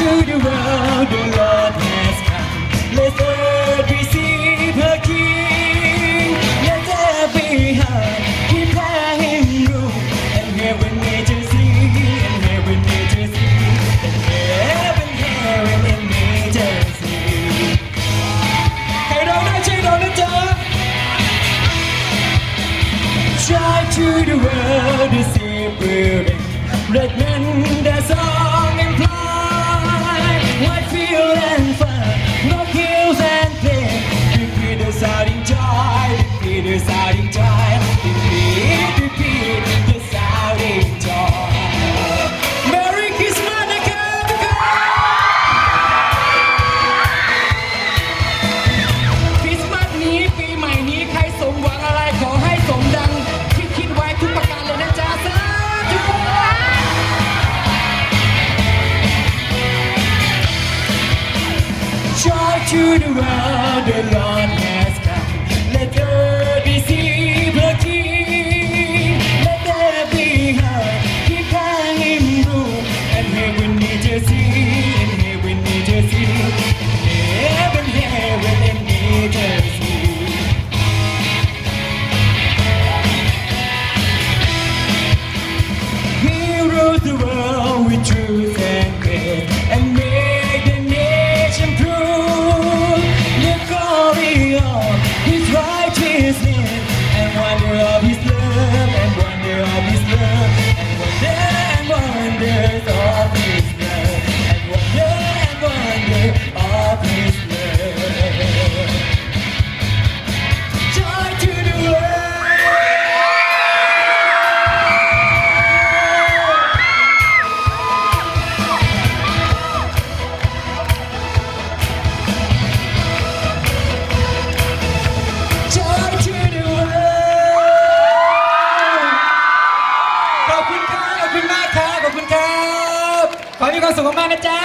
to the world the Lord has come. Let earth receive her King. Let every heart prepare Him room. And heaven nature sing, and heaven nature sing, and heaven, heaven, and nature sing. ใครร้องได้ช่วยร้องนะจ๊ะ Try to the world to see building Let men their song imply White field and fun to the world, the Lord has come. Let her King. Let every heart keep him room. And heaven need to see, and heaven need to see. Heaven, heaven, and need to see. He rules the world ความสุขมากๆนะจ๊ะ